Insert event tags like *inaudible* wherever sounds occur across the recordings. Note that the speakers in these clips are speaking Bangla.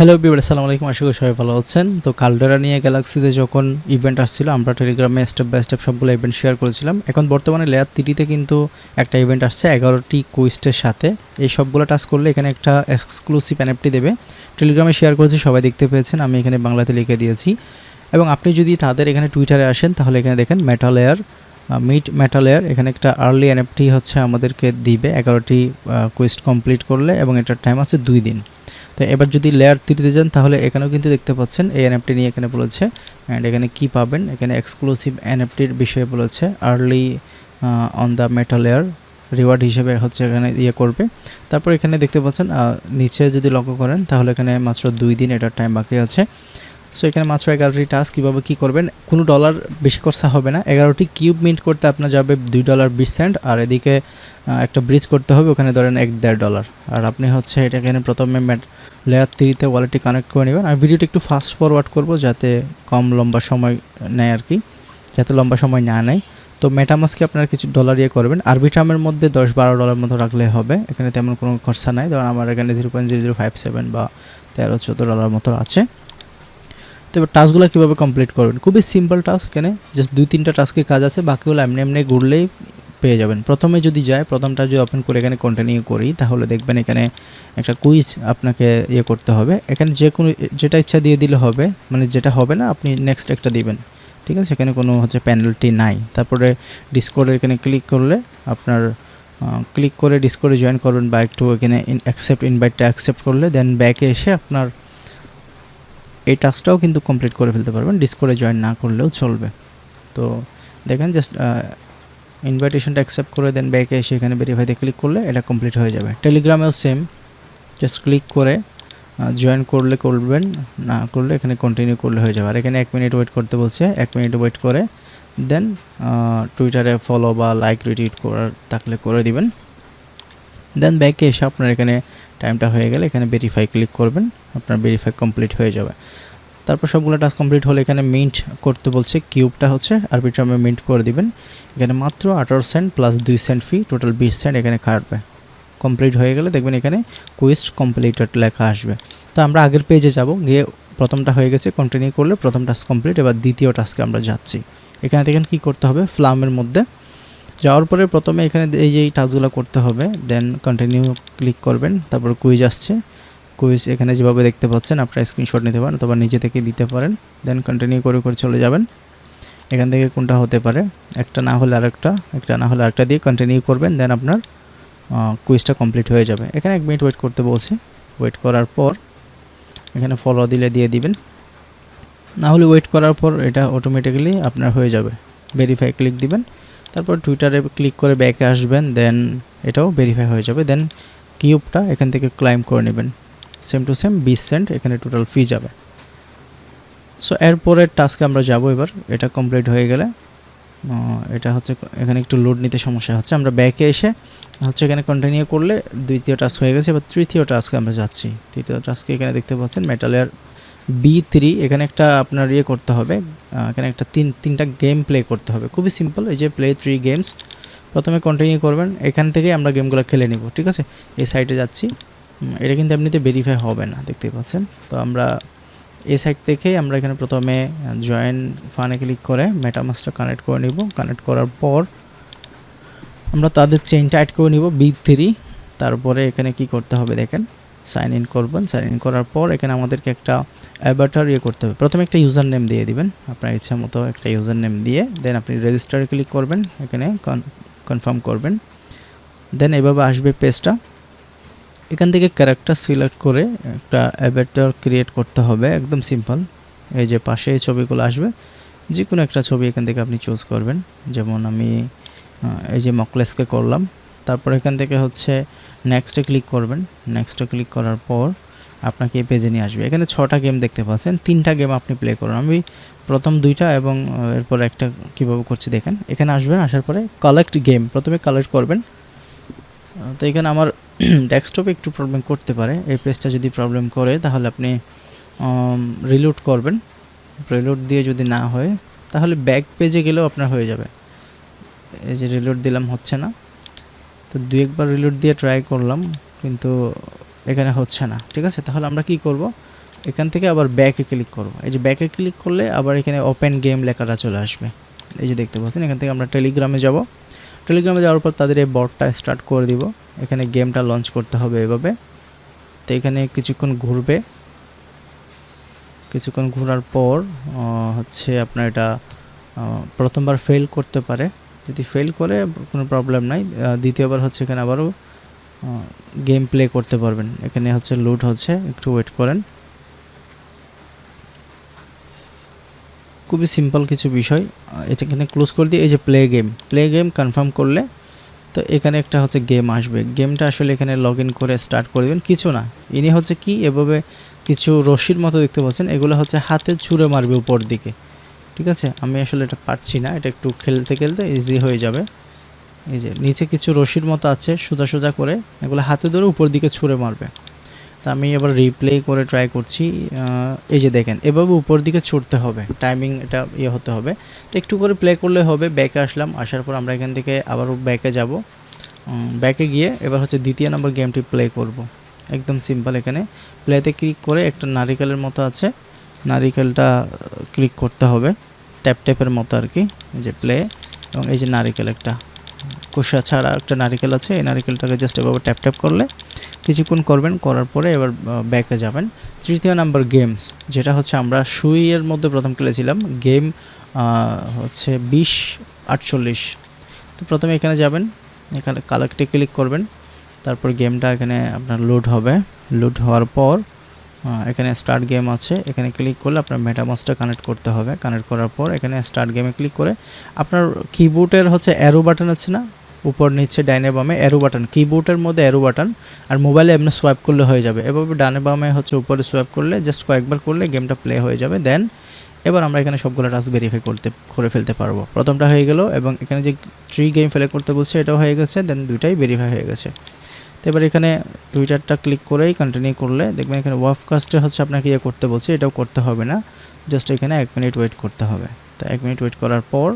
হ্যালো বিবার আসসালামু আলাইকুম আশা করি সবাই ভালো আছেন। তো কালডেরা নিয়ে গ্যালাক্সিতে যখন ইভেন্ট আসছিল, আমরা টেলিগ্রামে স্টেপ বাই স্টেপ সবগুলো ইভেন্ট শেয়ার করেছিলাম। এখন বর্তমানে লেয়ার থ্রিতে কিন্তু একটা ইভেন্ট আসছে, এগারোটি কুইস্টের সাথে। এই সবগুলো টাচ করলে এখানে একটা এক্সক্লুসিভ এনএফটি দেবে। টেলিগ্রামে শেয়ার করেছি, সবাই দেখতে পেয়েছেন। আমি এখানে বাংলাতে লিখে দিয়েছি। এবং আপনি যদি তাদের এখানে টুইটারে আসেন, তাহলে এখানে দেখেন metal air meet metal air এখানে একটা আর্লি এনএফটি হচ্ছে আমাদেরকে দিবে। এগারোটি কুইস্ট কমপ্লিট করলে এবং এটার টাইম আছে দুই দিন। তো এবার যদি লেয়ার থ্রিতে যান, তাহলে এখানেও কিন্তু দেখতে পাচ্ছেন এই এনএফটি নিয়ে এখানে বলেছে। অ্যান্ড এখানে কি পাবেন? এখানে এক্সক্লুসিভ এনএফটির বিষয়ে বলেছে early on the metal layer reward হিসেবে হচ্ছে এখানে ইয়ে করবে। তারপর এখানে দেখতে পাচ্ছেন নিচে যদি লক্ষ্য করেন, তাহলে এখানে মাত্র দুই দিন এটার টাইম বাকি আছে। সো এখানে মাত্র এগারোটি টাস্ক কীভাবে কী করবেন? কোনো ডলার বেশি খরচা হবে না। এগারোটি কিউব মিন্ট করতে আপনার যাবে দুই ডলার বিশ সেন্ট আর এদিকে একটা ব্রিজ করতে হবে, ওখানে ধরেন এক দেড় ডলার আর আপনি হচ্ছে এটা এখানে প্রথমে লেয়ার থ্রিতে ওয়ালেটটি কানেক্ট করে নেবেন। আর ভিডিওটা একটু ফাস্ট ফরওয়ার্ড করব, যাতে কম লম্বা সময় নেয় আর কি, যাতে লম্বা সময় না নেয়। তো মেটামাসকে আপনারা কিছু ডলার ইয়ে করবেন। আরবিট্রামের মধ্যে দশ বারো ডলার মতো রাখলে হবে। এখানে তেমন কোনো খরচা নাই। ধরুন আমার এখানে zero point zero zero five seven বা তেরো চোদ্দ ডলার মতো আছে। তো এবার টাস্কগুলো কীভাবে কমপ্লিট করবেন? খুবই সিম্পল টাস্ক এখানে জাস্ট দুই তিনটা টাস্কের কাজ আছে বাকিগুলো এমনি এমনি ঘুরলেই পেয়ে যাবেন। প্রথমে যদি যায়, প্রথমটা যদি ওপেন করে এখানে কন্টিনিউ করি, তাহলে দেখবেন এখানে একটা কুইজ আপনাকে ইয়ে করতে হবে। এখানে যে কোনো, যেটা ইচ্ছা দিয়ে দিলে হবে মানে যেটা হবে না, আপনি নেক্সট একটা দিবেন। ঠিক আছে? এখানে কোনো হচ্ছে পেনাল্টি নাই। তারপরে ডিসকোডে এখানে ক্লিক করলে আপনার ক্লিক করে ডিসকোডে জয়েন করবেন বা একটু এখানে অ্যাকসেপ্ট ইনভাইটটা অ্যাকসেপ্ট করলে দেন ব্যাকে এসে আপনার এই টাস্কটাও কিন্তু কমপ্লিট করে ফেলতে পারবেন। ডিসকোডে জয়েন না করলেও চলবে। তো দেখেন জাস্ট ইনভাইটেশনটা অ্যাকসেপ্ট করে দেন ব্যাকে এসে এখানে ভেরিফাইতে ক্লিক করলে এটা কমপ্লিট হয়ে যাবে। টেলিগ্রামেও সেম জাস্ট ক্লিক করে জয়েন করলে করবেন, না করলে এখানে কন্টিনিউ করলে হয়ে যাবে। আর এখানে এক মিনিট ওয়েট করতে বলছে, এক মিনিট ওয়েট করে দেন টুইটারে ফলো বা লাইক রিটুইট করার থাকলে করে দিবেন। দেন ব্যাকে এসে আপনার এখানে টাইমটা হয়ে গেলে এখানে ভেরিফাই ক্লিক করবেন। আপনার ভেরিফাই কমপ্লিট হয়ে যাবে। তারপর সবগুলো টাস্ক কমপ্লিট হলে এখানে মিন্ট করতে বলছে কিউবটা হচ্ছে আরবিট্রামে মিন্ট করে দিবেন। এখানে মাত্র আঠারো সেন্ট প্লাস দুই সেন্ট ফি টোটাল বিশ সেন্ট এখানে কাটবে। কমপ্লিট হয়ে গেলে দেখবেন এখানে কুইস্ট কমপ্লিটেড লেখা আসবে। তো আমরা আগের পেজে যাব, গিয়ে প্রথমটা হয়ে গেছে কন্টিনিউ করলে প্রথম টাস্ক কমপ্লিট এবার দ্বিতীয় টাস্কে আমরা যাচ্ছি। এখানে দেখেন কী করতে হবে ফ্লামের মধ্যে। যাওয়ার পরে প্রথমে এখানে এই যে টাস্কগুলো করতে হবে দেন কন্টিনিউ ক্লিক করবেন, তারপর কুইজ আসছে। কুইজ এখানে যেভাবে দেখতে পাচ্ছেন, আপনারা স্ক্রিনশট নিতে পারেন অথবা নিজে থেকে দিতে পারেন দেন কন্টিনিউ করে করে চলে যাবেন। এখান থেকে কোনটা হতে পারে? একটা না হলে আরেকটা, একটা না হলে আরেকটা দিয়ে কন্টিনিউ করবেন দেন আপনার কুইজটা কমপ্লিট হয়ে যাবে। এখানে এক মিনিট ওয়েট করতে বলছে। ওয়েট করার পর এখানে ফলো দিলে দিয়ে দিবেন। না হলে ওয়েট করার পর এটা অটোমেটিক্যালি আপনার হয়ে যাবে। ভেরিফাই ক্লিক দিবেন। তারপর টুইটারে ক্লিক করে ব্যাকে আসবেন দেন এটাও ভেরিফাই হয়ে যাবে। দেন কিউবটা এখান থেকে ক্লাইম করে নেবেন। সেম টু সেম বিশ সেন্ট এখানে টোটাল ফি যাবে। সো এরপরের টাস্কে আমরা যাব এবার, এটা কমপ্লিট হয়ে গেলে এটা হচ্ছে এখানে একটু লোড নিতে সমস্যা হচ্ছে। আমরা ব্যাকে এসে হচ্ছে এখানে কন্টিনিউ করলে দ্বিতীয় টাস্ক হয়ে গেছে, এবার তৃতীয় টাস্কে আমরা যাচ্ছি। তৃতীয় টাস্কে এখানে দেখতে পাচ্ছেন মেটালের বি থ্রি এখানে একটা আপনার ইয়ে করতে হবে এখানে একটা তিন, তিনটা গেম প্লে করতে হবে। খুবই সিম্পল এই যে প্লে থ্রি গেমস প্রথমে কন্টিনিউ করবেন, এখান থেকেই আমরা গেমগুলো খেলে নিব, ঠিক আছে? এই সাইটে যাচ্ছি। এটা কিন্তু এমনিতে ভেরিফাই হবে না, দেখতেই পাচ্ছেন। তো আমরা এই সাইট থেকেই আমরা এখানে প্রথমে জয়েন ফানে ক্লিক করে মেটামাসটা কানেক্ট করে নিব। কানেক্ট করার পর আমরা তাদের চেইনটা অ্যাড করে নিব বি থ্রি তারপরে এখানে কি করতে হবে দেখেন সাইন ইন করবেন। সাইন ইন করার পর এখানে আমাদেরকে একটা অ্যাভাটার ইয়ে করতে হবে। প্রথমে একটা ইউজার নেম দিয়ে দিবেন, আপনার ইচ্ছা মতো একটা ইউজার নেম দিয়ে। দেন আপনি রেজিস্টারে ক্লিক করবেন, এখানে কনফার্ম করবেন। দেন এভাবে আসবে পেজটা এখান থেকে ক্যারেক্টার সিলেক্ট করে একটা অ্যাভাটার ক্রিয়েট করতে হবে, একদম সিম্পল এই যে পাশে এই ছবিগুলো আসবে যে কোনো একটা ছবি এখান থেকে আপনি চুজ করবেন। যেমন আমি এই যে মকলেসকে করলাম, তারপর এখান থেকে হচ্ছে নেক্সটে ক্লিক করবেন। নেক্সটে ক্লিক করার পর আপনাকে এই পেজে নিয়ে আসবে। এখানে ছটা গেম দেখতে পাচ্ছেন, তিনটা গেম আপনি প্লে করুন। আমি প্রথম দুইটা এবং এরপর একটা কীভাবে করছি দেখেন। এখানে আসবেন, আসার পরে কালেক্ট গেম প্রথমে কালেক্ট করবেন। তো এখানে আমার *clears throat* ডেস্কটপে একটু প্রবলেম করতে পারে। এই পেজটা যদি প্রবলেম করে, তাহলে আপনি রিলোড করবেন। রিলোড দিয়ে যদি না হয়, তাহলে ব্যাক পেজে গেলেও আপনার হয়ে যাবে। এই যে রিলোড দিলাম, হচ্ছে না। তো দু একবার রিলোড দিয়ে ট্রাই করলাম, কিন্তু এখানে হচ্ছে না। ঠিক আছে? তাহলে আমরা কি করব? এখান থেকে আবার ব্যাকে ক্লিক করব। এই যে ব্যাকে ক্লিক করলে আবার এখানে ওপেন গেম লেখাটা চলে আসবে। এই যে দেখতে পাচ্ছেন, এখান থেকে আমরা টেলিগ্রামে যাব। টেলিগ্রামে যাওয়ার পর তাদের এই বটটা স্টার্ট করে দিব। এখানে গেমটা লঞ্চ করতে হবে এভাবে। তো এখানে কিছুক্ষণ ঘুরবে। কিছুক্ষণ ঘোরার পর হচ্ছে আপনার এটা প্রথমবার ফেল করতে পারে। যদি ফেল করে, কোনো প্রবলেম নাই। দ্বিতীয়বার হচ্ছে এখানে আবারও গেম প্লে করতে পারবেন। এখানে হচ্ছে লুট হচ্ছে। একটু ওয়েট করেন। খুবই সিম্পল কিছু বিষয়। এটা এখানে ক্লোজ করে দিয়ে এই যে play game play game confirm করলে তো এখানে একটা হচ্ছে গেম আসবে। গেমটা আসলে এখানে লগ করে স্টার্ট করে দেবেন। কিছু না। ইনি হচ্ছে কি, এভাবে কিছু রশির মতো দেখতে পাচ্ছেন। এগুলো হচ্ছে হাতে ছুঁড়ে মারবে উপর দিকে। ঠিক আছে? আমি আসলে এটা পারছি না। এটা একটু খেলতে খেলতে ইজি হয়ে যাবে। এই যে, নিচে কিছু রশির মতো আছে, সোজা সোজা করে। এগুলো হাতে ধরে উপর দিকে ছুঁড়ে মারবে। তা আমি এবার রিপ্লে করে ট্রাই করছি এই যে দেখেন, এভাবে উপর দিকে ছুটতে হবে টাইমিং এটা ইয়ে হতে হবে। তো একটু করে প্লে করলে হবে ব্যাকে আসলাম, আসার পর আমরা এখান থেকে আবারও ব্যাকে যাব। ব্যাকে গিয়ে এবার হচ্ছে দ্বিতীয় নম্বর গেমটি প্লে করব। একদম সিম্পল এখানে। প্লেতে ক্লিক করে একটা নারিকেলের মতো আছে, নারিকেলটা ক্লিক করতে হবে ট্যাপ ট্যাপের মতো আর কি যে প্লে এবং এই যে নারিকেল একটা, কোষা ছাড়া একটা নারিকেল আছে, এই নারিকেলটাকে জাস্ট এভাবে ট্যাপ ট্যাপ করলে কিছুক্ষণ করবেন, করার পরে এবার ব্যাকে যাবেন। তৃতীয় নাম্বার গেমস যেটা হচ্ছে আমরা সুইয়ের মধ্যে প্রথম খেলেছিলাম। গেম হচ্ছে বিশ আটচল্লিশ। তো প্রথমে এখানে যাবেন, এখানে কালেক্টে ক্লিক করবেন। তারপর গেমটা এখানে আপনার লোড হবে। লোড হওয়ার পর এখানে স্টার্ট গেম আছে। এখানে ক্লিক করলে আপনার মেটামাসটা কানেক্ট করতে হবে। কানেক্ট করার পর এখানে স্টার্ট গেমে ক্লিক করে আপনার কিবোর্ডের হচ্ছে অ্যারো বাটন আছে না? উপর নিচে ডাইনে বামে অ্যারো বাটন কিবোর্ডের মধ্যে অ্যারো বাটন আর মোবাইলে এমনি সোয়াইপ করলে হয়ে যাবে। এভাবে ডানে বামে হচ্ছে উপরে সোয়াইপ করলে জাস্ট কয়েকবার করলে গেমটা প্লে হয়ে যাবে। দেন এবার আমরা এখানে সবগুলো টাস্ক ভেরিফাই করতে, করে ফেলতে পারব। প্রথমটা হয়ে গেল এবং এখানে যে থ্রি গেম ফেলে করতে বলছে, এটাও হয়ে গেছে। দেন দুইটাই ভেরিফাই হয়ে গেছে। তো এবার এখানে টুইটারটা ক্লিক করেই কন্টিনিউ করলে দেখবেন এখানে ওয়েবকাস্টে হচ্ছে আপনাকে ইয়ে করতে বলছে, এটাও করতে হবে না। জাস্ট এখানে এক মিনিট ওয়েট করতে হবে। তো এক মিনিট ওয়েট করার পর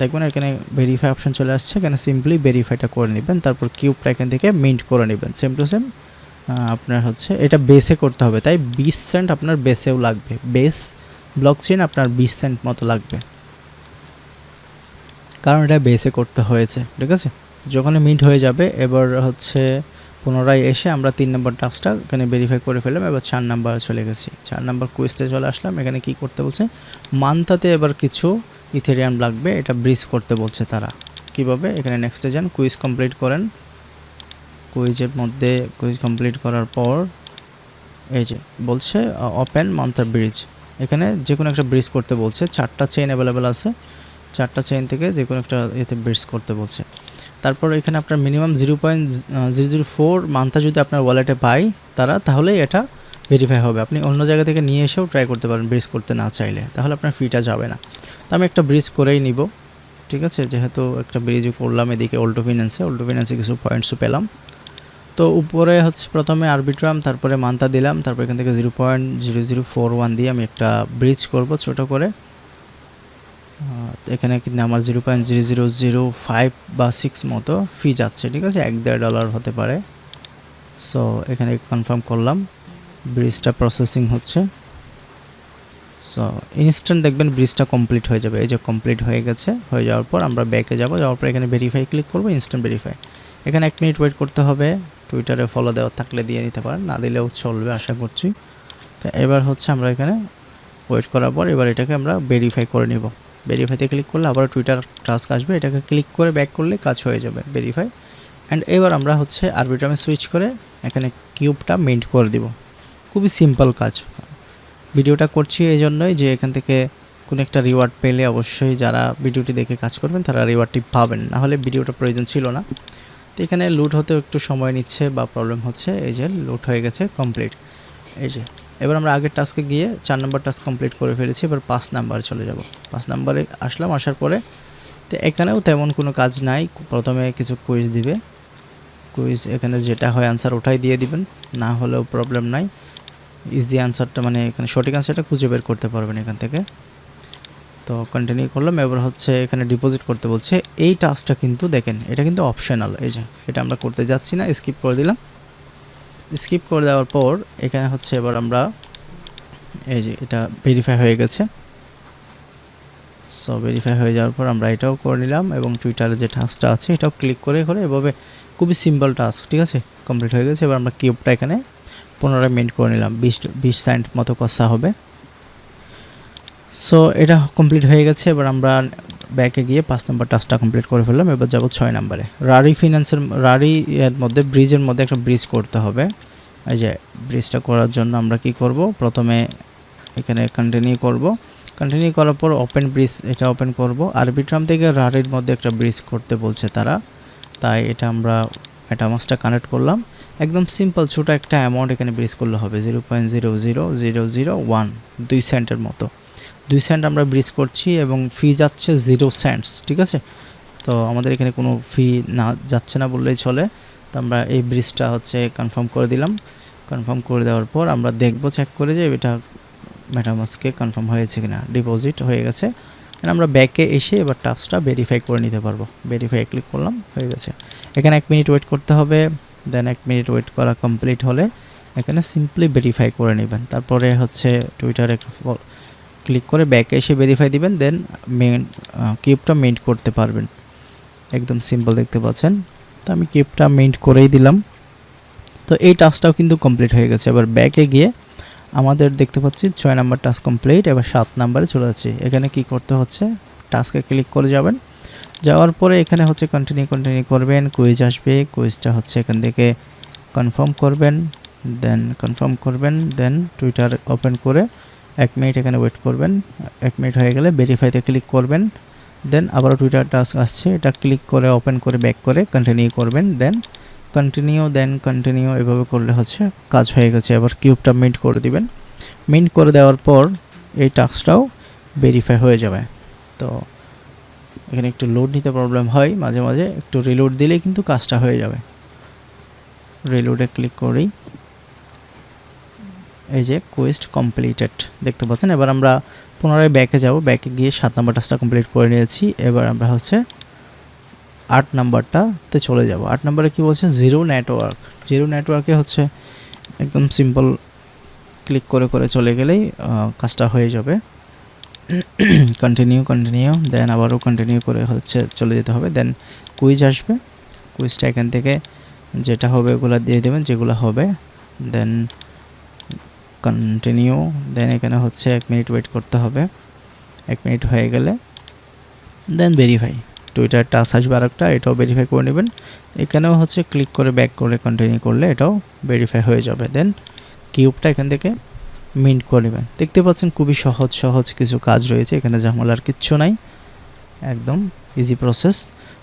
দেখবেন এখানে ভেরিফাই অপশন চলে আসছে। এখানে সিম্পলি ভেরিফাইটা করে নেবেন, তারপর কিউবটা এখান থেকে মিন্ট করে নেবেন। সেম টু সেম আপনার হচ্ছে এটা বেসে করতে হবে। তাই বিশ সেন্ট আপনার বেসেও লাগবে। বেস ব্লক চেন আপনার বিশ সেন্ট মতো লাগবে। কারণ এটা বেসে করতে হয়েছে, ঠিক আছে? যখন মিন্ট হয়ে যাবে, এবার হচ্ছে পুনরায় এসে আমরা তিন নম্বর টাস্কটা এখানে ভেরিফাই করে ফেললাম। এবার চার নাম্বার চলে গেছি। চার নাম্বার কুইজটা চলে আসলাম। এখানে কি করতে বলছে? মান্থাতে এবার কিছু ইথেরিয়াম লাগবে, এটা ব্রিজ করতে বলছে তারা। কীভাবে? এখানে নেক্সটে যান কুইজ কমপ্লিট করেন। কুইজের মধ্যে কুইজ কমপ্লিট করার পর, এই যে বলছে ওপেন মান্থার ব্রিজ এখানে যে কোনো একটা ব্রিজ করতে বলছে, চারটা চেইন অ্যাভেলেবেল আছে। চারটা চেইন থেকে যে কোনো একটা এতে ব্রিজ করতে বলছে। তারপর এখানে আপনার minimum zero point zero zero four Mantha যদি আপনার ওয়ালেটে পাই তারা, তাহলেই এটা ভেরিফাই হবে। আপনি অন্য জায়গা থেকে নিয়ে এসেও ট্রাই করতে পারেন ব্রিজ করতে না চাইলে। তাহলে আপনার ফিটা যাবে না। তো আমি একটা ব্রিজ করেই নিব। ঠিক আছে? যেহেতু একটা ব্রিজ করলাম এদিকে অল্টো ফিন্যান্সে অল্টো ফিন্যান্সে কিছু পয়েন্টসও পেলাম। তো উপরে হচ্ছে প্রথমে আরবিট্রাম তারপরে মান্তা দিলাম। তারপর এখান থেকে zero point zero zero four one দিয়ে আমি একটা ব্রিজ করব ছোট করে। এখানে কিন্তু আমার zero point zero zero zero five বা সিক্স মতো ফি যাচ্ছে। ঠিক আছে? এক দেড় ডলার হতে পারে। সো এখানে কনফার্ম করলাম। ব্রিজটা প্রসেসিং হচ্ছে। সো ইনস্ট্যান্ট দেখবেন ব্রিজটা কমপ্লিট হয়ে যাবে। এই যে কমপ্লিট হয়ে গেছে, হয়ে যাওয়ার পর আমরা ব্যাকে যাব। যাওয়ার পর এখানে ভেরিফাই ক্লিক করব ইনস্ট্যান্ট ভেরিফাই এখানে এক মিনিট ওয়েট করতে হবে। টুইটারে ফলো দেওয়া থাকলে দিয়ে নিতে পারেন। না দিলেও চলবে, আশা করছি। তো এবার হচ্ছে আমরা এখানে ওয়েট করার পর এবার এটাকে আমরা ভেরিফাই করে নিব। ভেরিফাইতে ক্লিক করলে আবার টুইটার টাস্ক আসবে। এটাকে ক্লিক করে ব্যাক করলে কাজ হয়ে যাবে ভেরিফাই অ্যান্ড এবার আমরা হচ্ছে আরবিট্রামে সুইচ করে এখানে কিউবটা মেন্ট করে দিব। খুবই সিম্পল কাজ। ভিডিওটা করছি এই জন্যই যে এখান থেকে কোনো একটা রিওয়ার্ড পেলে অবশ্যই যারা ভিডিওটি দেখে কাজ করবেন, তারা রিওয়ার্ডটি পাবেন। না হলে ভিডিওটা প্রয়োজন ছিল না। তো এখানে লুট হতেও একটু সময় নিচ্ছে বা প্রবলেম হচ্ছে। এই যে লুট হয়ে গেছে কমপ্লিট এই যে, এবার আমরা আগের টাস্কে গিয়ে চার নম্বর টাস্ক কমপ্লিট করে ফেলেছি। এবার পাঁচ নাম্বারে চলে যাব। পাঁচ নাম্বারে আসলাম, আসার পরে তো এখানেও তেমন কোনো কাজ নাই। প্রথমে কিছু কুইজ দিবে। কুইজ এখানে যেটা হয় আনসার ওটাই দিয়ে দিবেন। না হলেও প্রবলেম নাই। ইজি অ্যান্সারটা মানে এখানে সঠিক আনসারটা খুঁজে বের করতে পারবেন এখান থেকে। তো কন্টিনিউ করলাম, এবার হচ্ছে এখানে ডিপোজিট করতে বলছে, এই টাস্কটা কিন্তু দেখেন, এটা কিন্তু অপশনাল এই যে, এটা আমরা করতে যাচ্ছি না স্কিপ করে দিলাম। স্কিপ করে দেওয়ার পর, এখানে হচ্ছে এবার আমরা, এই যে, এটা ভেরিফাই হয়ে গেছে। সো ভেরিফাই হয়ে যাওয়ার পর আমরা এটাও করে নিলাম এবং টুইটারে যে টাস্কটা আছে, এটাও ক্লিক করে করে এভাবে খুবই সিম্পল টাস্ক ঠিক আছে? কমপ্লিট হয়ে গেছে, এবার আমরা কিউবটা এখানে পুনরায় মেন্ট করে নিলাম, বিশ বিশ সেন্ট মতো কষা হবে। সো এটা কমপ্লিট হয়ে গেছে, এবার আমরা ব্যাকে গিয়ে পাঁচ নম্বর টাস্কটা কমপ্লিট করে ফেললাম, এবার যাব ছয় নম্বরে রারি ফিনান্সের রারি এর মধ্যে ব্রিজের মধ্যে একটা ব্রিজ করতে হবে। এই যে ব্রিজটা করার জন্য আমরা কি করব? প্রথমে এখানে কন্টিনিউ করব। কন্টিনিউ করার পর ওপেন ব্রিজ এটা ওপেন করব। আরবিট্রাম থেকে রারির মধ্যে একটা ব্রিজ করতে বলছে তারা। তাই এটা আমরা, এটা মাসটা কানেক্ট করলাম। একদম সিম্পল ছোটো একটা অ্যামাউন্ট এখানে ব্রিজ করলে হবে zero point zero zero zero zero one দুই সেন্টের মতো। দুই সেন্ট আমরা ব্রিজ করছি এবং ফি যাচ্ছে জিরো সেন্টস ঠিক আছে? তো আমাদের এখানে কোনো ফি না, যাচ্ছে না বললেই চলে। তো আমরা এই ব্রিজটা হচ্ছে কনফার্ম করে দিলাম। কনফার্ম করে দেওয়ার পর আমরা দেখব চেক করে যে এটা মেটামাসকে কনফার্ম হয়েছে কিনা ডিপোজিট হয়ে গেছে। আমরা ব্যাকে এসে এবার টাস্কটা ভেরিফাই করে নিতে পারব। ভেরিফাই ক্লিক করলাম, হয়ে গেছে। এখানে এক মিনিট ওয়েট করতে হবে। দেন এক মিনিট ওয়েট করা কমপ্লিট হলে এখানে সিম্পলি ভেরিফাই করে নেবেন। তারপরে হচ্ছে টুইটারে ক্লিক করে ব্যাকে এসে ভেরিফাই দিবেন দেন মেন কিউবটা মেন্ট করতে পারবেন। একদম সিম্পল দেখতে পাচ্ছেন। তো আমি কিউবটা মেন্ট করেই দিলাম। তো এই টাস্কটাও কিন্তু কমপ্লিট হয়ে গেছে। এবার ব্যাকে গিয়ে আমাদের দেখতে পাচ্ছি ছয় নাম্বার টাস্ক কমপ্লিট এবার সাত নাম্বারে চলে যাচ্ছি। এখানে কি করতে হচ্ছে? টাস্কে ক্লিক করে যাবেন। যাওয়ার পরে এখানে হচ্ছে কন্টিনিউ কন্টিনিউ করবেন কুইজ আসবে কুইজটা হচ্ছে এখান থেকে কনফার্ম করবেন দেন কনফার্ম করবেন দেন টুইটার ওপেন করে এক মিনিট এখানে ওয়েট করবেন, এক মিনিট হয়ে গেলে ভেরিফাইতে ক্লিক করবেন দেন আবারও টুইটার টাস্ক আসছে, এটা ক্লিক করে ওপেন করে ব্যাক করে কন্টিনিউ করবেন দেন কন্টিনিউ দেন কন্টিনিউ এভাবে করলে হচ্ছে কাজ হয়ে গেছে এবার কিউবটা মিন্ট করে দিবেন মিন্ট করে দেওয়ার পর এই টাস্কটাও ভেরিফাই হয়ে যাবে, তো এখানে একটু লোড নিতে প্রবলেম হয়, মাঝে মাঝে একটু রিলোড দিলেই কিন্তু কাজটা হয়ে যাবে। রিলোডে ক্লিক করেই এই যে কোয়েস্ট কমপ্লিটেড দেখতে পাচ্ছেন? এবার আমরা পুনরায় ব্যাকে যাব। ব্যাকে গিয়ে সাত নম্বর টাস্কটা কমপ্লিট করে নিয়েছি। এবার আমরা হচ্ছে আট নাম্বারটাতে চলে যাব। আট নাম্বারে কি বলছে? জিরো নেটওয়ার্ক জিরো নেটওয়ার্কে হচ্ছে একদম সিম্পল ক্লিক করে করে চলে গেলেই কাজটা হয়ে যাবে। কন্টিনিউ কন্টিনিউ দেন আবারও কন্টিনিউ করে হচ্ছে চলে যেতে হবে দেন কুইজ আসবে। কুইজটা এখান থেকে যেটা হবে ওগুলো দিয়ে দেবেন, যেগুলো হবে দেন কন্টিনিউ দেন এখানে হচ্ছে এক মিনিট ওয়েট করতে হবে। এক মিনিট হয়ে গেলে দেন ভেরিফাই টুইটার টাচ আসবে আরেকটা, এটাও ভেরিফাই করে নেবেন। এখানেও হচ্ছে ক্লিক করে ব্যাক করে কন্টিনিউ করলে এটাও ভেরিফাই হয়ে যাবে। দেন কিউবটা এখান থেকে মিন্ট করে নেবেন। দেখতে পাচ্ছেন খুবই সহজ সহজ কিছু কাজ রয়েছে, এখানে ঝামেলার কিচ্ছু নাই। একদম ইজি প্রসেস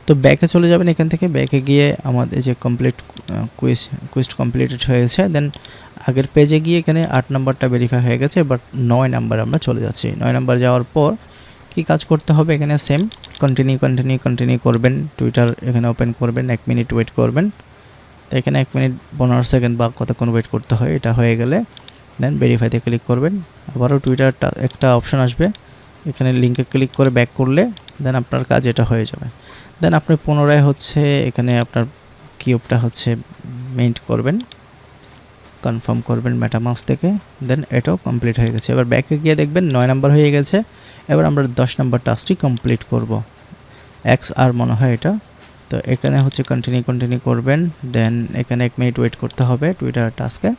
তো ব্যাকে চলে যাবেন এখান থেকে। ব্যাকে গিয়ে আমাদের যে কমপ্লিট কুইজ কুইস্ট কমপ্লিটেড হয়েছে। দেন আগের পেজে গিয়ে এখানে আট নাম্বারটা ভেরিফাই হয়ে গেছে বাট নয় নাম্বার আমরা চলে যাচ্ছি। নয় নাম্বার যাওয়ার পর কি কাজ করতে হবে? এখানে সেম কন্টিনিউ কন্টিনিউ কন্টিনিউ করবেন। টুইটার এখানে ওপেন করবেন। এক মিনিট ওয়েট করবেন। তো এখানে এক মিনিট পনেরো সেকেন্ড বা কতক্ষণ ওয়েট করতে হয়, এটা হয়ে গেলে। দেন ভেরিফাইতে ক্লিক করবেন। আবারও টুইটারটা একটা অপশন আসবে। এখানে লিঙ্কে ক্লিক করে ব্যাক করলে দেন আপনার কাজ এটা হয়ে যাবে। দেন আপনি পুনরায় হচ্ছে এখানে আপনার কিউবটা হচ্ছে মেন্ট করবেন। কনফার্ম করবেন মেটামাস থেকে। দেন এটাও কমপ্লিট হয়ে গেছে। এবার ব্যাকে গিয়ে দেখবেন নয় নাম্বার হয়ে গেছে। এবার আমরা দশ নাম্বার টাস্কটি কমপ্লিট করব। এক্স আর মনে হয় এটা। তো এখানে হচ্ছে কন্টিনিউ কন্টিনিউ করবেন। দেন এখানে এক মিনিট ওয়েট করতে হবে টুইটার টাস্কে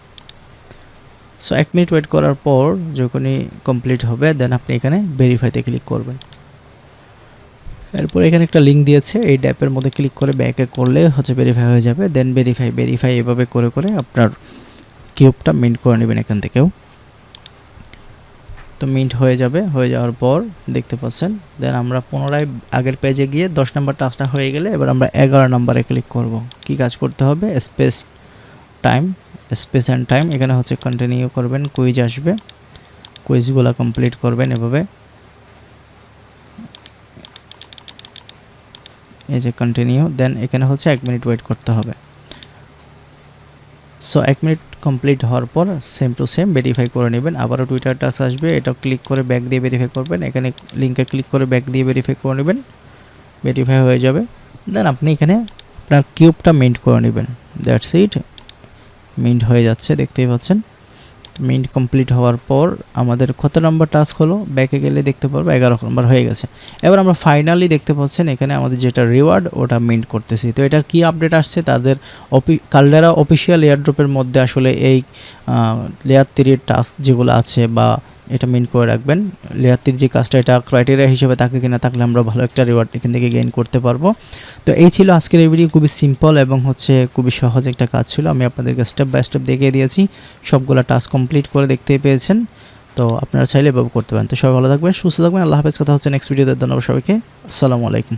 সো এক মিনিট ওয়েট করার পর যখনই কমপ্লিট হবে দেন আপনি এখানে ভেরিফাইতে ক্লিক করবেন। এরপর এখানে একটা লিঙ্ক দিয়েছে, এই ড্যাপের মধ্যে ক্লিক করে ব্যাকে করলে হচ্ছে ভেরিফাই হয়ে যাবে। দেন ভেরিফাই ভেরিফাই এভাবে করে করে আপনার কিউবটা মিন্ট করে নেবেন এখান থেকেও। তো মিন্ট হয়ে যাবে, হয়ে যাওয়ার পর দেখতে পাচ্ছেন দেন আমরা পুনরায় আগের পেজে গিয়ে দশ নম্বর টাস্কটা হয়ে গেলে এবার আমরা এগারো নম্বরে ক্লিক করব। কি কাজ করতে হবে? Space time space and time এখানে হচ্ছে কন্টিনিউ করবেন কুইজ আসবে। কুইজগুলো কমপ্লিট করবেন এভাবে। এই যে কন্টিনিউ দেন এখানে হচ্ছে এক মিনিট ওয়েট করতে হবে। সো এক মিনিট কমপ্লিট হওয়ার পর সেম টু সেম ভেরিফাই করে নেবেন। আবারও টুইটার টাচ আসবে, এটা ক্লিক করে ব্যাক দিয়ে ভেরিফাই করবেন। এখানে লিঙ্কে ক্লিক করে ব্যাক দিয়ে ভেরিফাই করে নেবেন। ভেরিফাই হয়ে যাবে। দেন আপনি এখানে আপনার কিউবটা মিন্ট করে নেবেন। দ্যাটস ইট মিন্ট হয়ে যাচ্ছে, দেখতেই পাচ্ছেন। মিন্ট কমপ্লিট হওয়ার পর আমাদের কত নম্বর টাস্ক হলো? ব্যাকে গেলে দেখতে পারব এগারো নম্বর হয়ে গেছে। এবার আমরা ফাইনালি দেখতে পাচ্ছেন এখানে আমাদের যেটা রিওয়ার্ড ওটা মিন্ট করতেছি। তো এটার কি আপডেট আসছে? তাদের অপি কালডেরা অফিসিয়াল এয়ারড্রপের মধ্যে আসলে এই লেয়ার থ্রির টাস্ক যেগুলো আছে বা এটা মিন করে রাখবেন। লেয়ার যে কাজটা, এটা ক্রাইটেরিয়া হিসেবে থাকে কিনা থাকলে আমরা ভালো একটা রিওয়ার্ড এখান থেকে গেইন করতে পারব। তো এই ছিল আজকের এই ভিডিও খুবই সিম্পল এবং হচ্ছে খুবই সহজ একটা কাজ ছিল। আমি আপনাদেরকে স্টেপ বাই স্টেপ দেখিয়ে দিয়েছি। সবগুলো টাস্ক কমপ্লিট করে দেখতে পেয়েছেন। তো আপনারা চাইলে এভাবে করতে পারেন। তো সবাই ভালো থাকবেন, সুস্থ থাকবেন। আল্লাহ হাফেজ। কথা হচ্ছে নেক্সট ভিডিওতে ধন্যবাদ সবাইকে। আসসালামু আলাইকুম।